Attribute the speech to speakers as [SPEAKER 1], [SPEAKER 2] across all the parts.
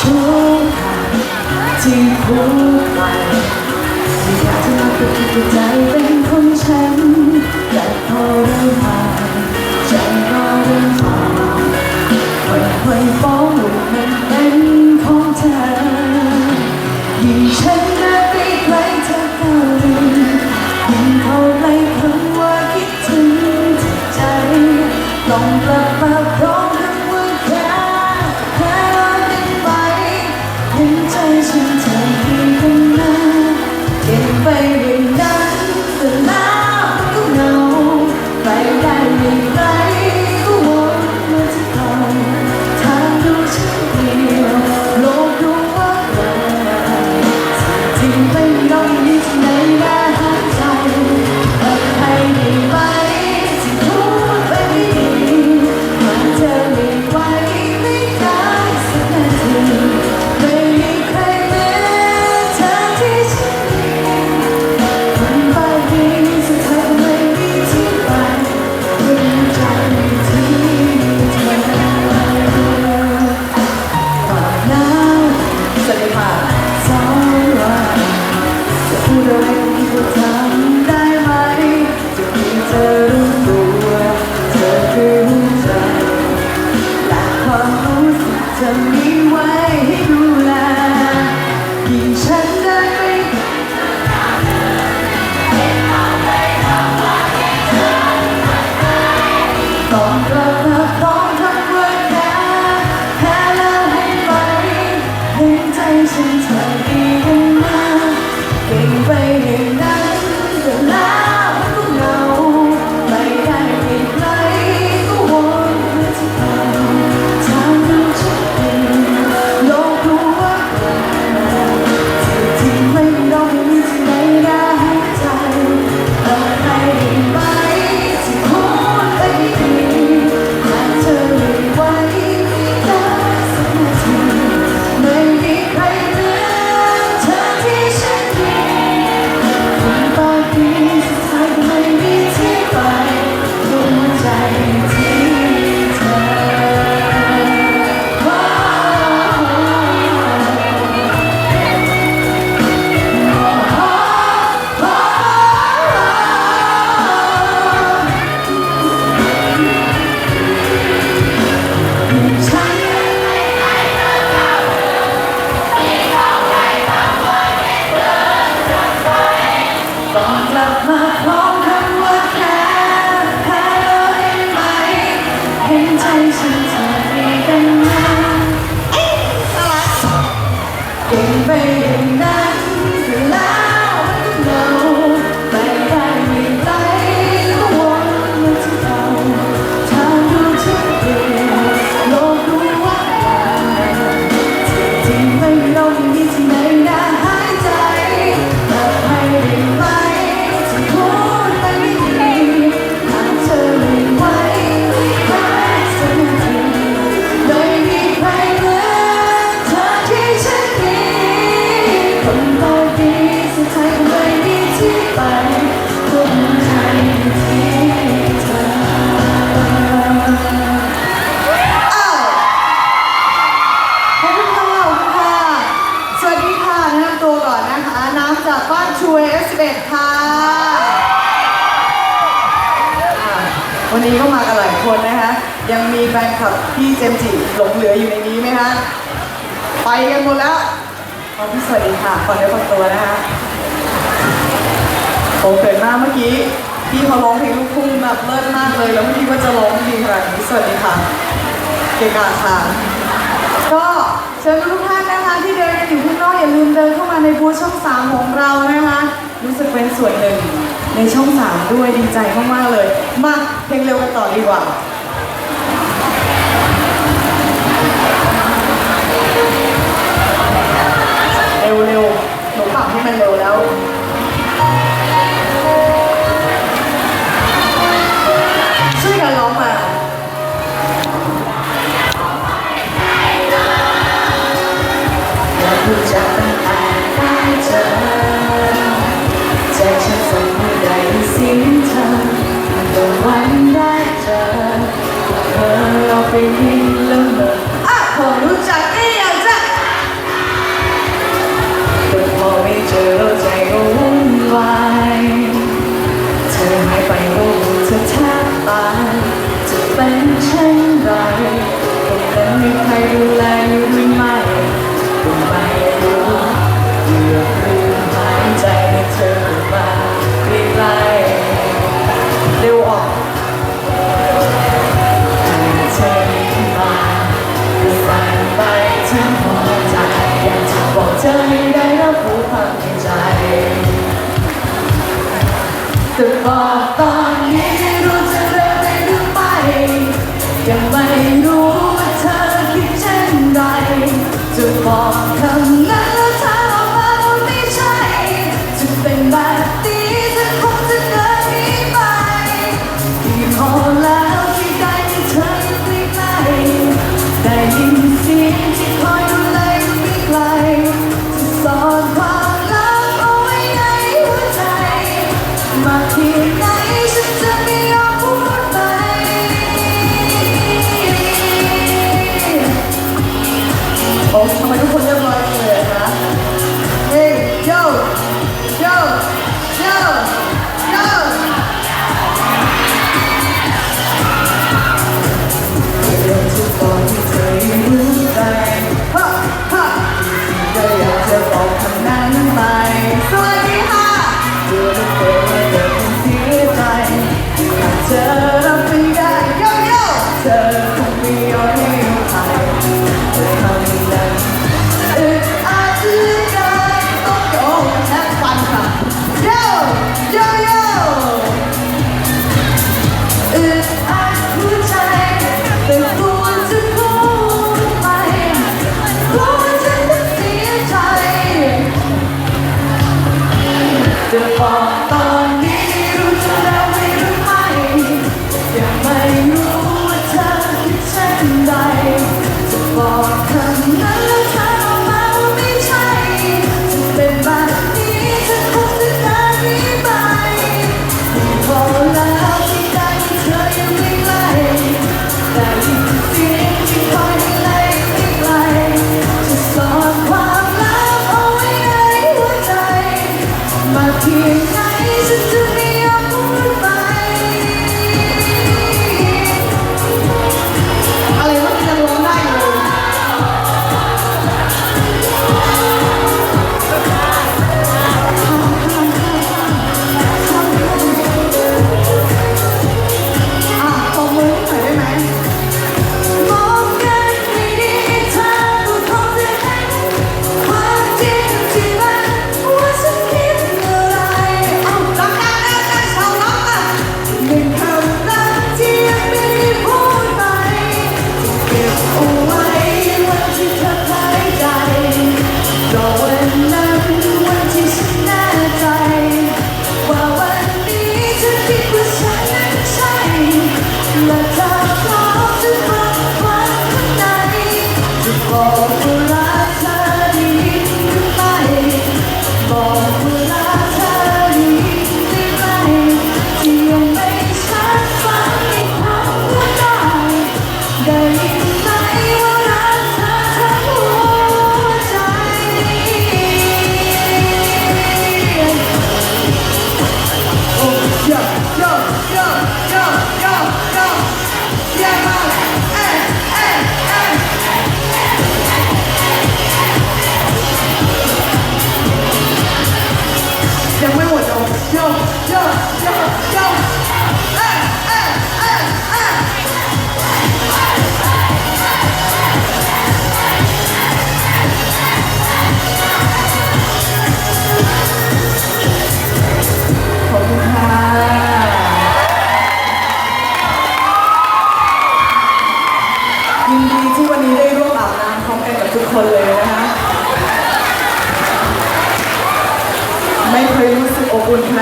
[SPEAKER 1] ทุกทางที่คู่ไปอยากจะมาเป็นใจเป็นของฉันแต่พอเราม เลยค่ะสองวันจะพูดอะไรก็คิดาทำได้ไหม จะเพีเธอรู้ตัวเธอคือใจและความรู้สึกจะมีากบ้านชูเอสเอ็ดค่ะ
[SPEAKER 2] วันนี้ก็มากันหลายคนนะคะ ยังมีแฟนคลับพี่เจมจิหลงเหลืออยู่ในนี้ไหมคะ ไปกันหมดแล้วขอพี่สวัสดีค่ะขอเนื้อขอตัวนะคะผมเกิดมากเมื่อกี้พี่เขาร้องเพลงลูกทุ่งแบบเลิศมากเลย แล้วเมื่คิดว่าจะร้องดีขนาดนี้สวัสดีค่ะ เกกาค่ะ ก็เชิญทุกท่าน ที่เดินกันอยู่ข้างนอกอย่าลืมเดินเข้ามาในบูธช่องสามของเรานะคะ รู้สึกเป็นส่วนหนึ่งในช่องสามด้วยดีใจมากๆเลย มาเพลงเร็วกันต่อดีกว่าเร็วๆหนูปรับให้มันเร็วแล้ว น
[SPEAKER 1] ได้เจอ
[SPEAKER 3] เธอ
[SPEAKER 1] เรา
[SPEAKER 3] ไปทิ้งล้วเมอะผมรู้จักได้ยังจะแต่พอไม่เจอแล้วใจก็วุ่นวาย
[SPEAKER 1] เธ
[SPEAKER 3] อหายไปก็รู้เธอ
[SPEAKER 1] แทบ
[SPEAKER 3] ตายจะเป็นเช่นไรคงเป็นมีใครดูแลอยู่หรื
[SPEAKER 1] มา Depart on me.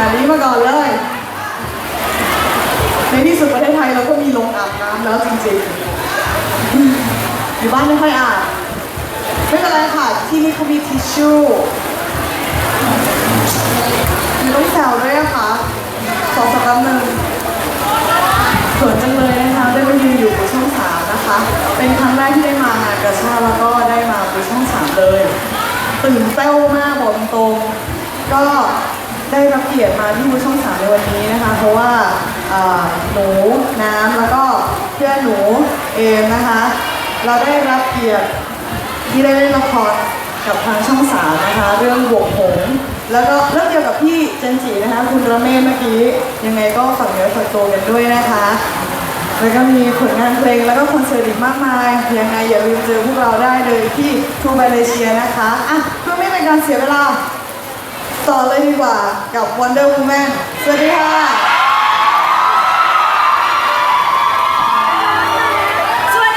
[SPEAKER 1] แบบนี้มาก่อนเลย ในที่สุดประเทศไทยเราก็มีโรงอาบน้ำแล้วจริงๆ อยู่บ้านไม่ค่อยอาบไม่เป็นไรค่ะ ที่นี่เขามีทิชชู่มีต้องแซวด้วยนะคะสองสามหนึ่งสวยจังเลยนะคะ ได้มายืนอยู่บนช่องสามนะคะ เป็นครั้งแรกที่ได้มางานกระชาแล้วก็ได้มาบนช่องสามเลย ตื่นเต้นมากบอกตรงก็ ได้รับเกียรติมาที่มูช่องสามในวันนี้นะคะ เพราะว่าหนูน้ำแล้วก็เพื่อนหนูเอมนะคะ
[SPEAKER 2] เราได้รับเกียรติที่ได้เล่นละครกับทางช่องสามนะคะ เรื่องบวกหงแล้วก็เรื่องเดียวกับพี่เจนจีนะคะ คุณระเมศเมื่อกี้ยังไงก็ฝากเนื้อฝากตัวกันด้วยนะคะแล้วก็มีผลงานเพลงแล้วก็คอนเสิร์ตอีกมากมาย ยังไงอย่าลืมเจอพวกเราได้เลยที่ทูบาเลเชียนะคะ อะเพื่อไม่เป็นการเสียเวลา ต่อเลยดีกว่ากับ Wonder Woman สวัสดีค่ะ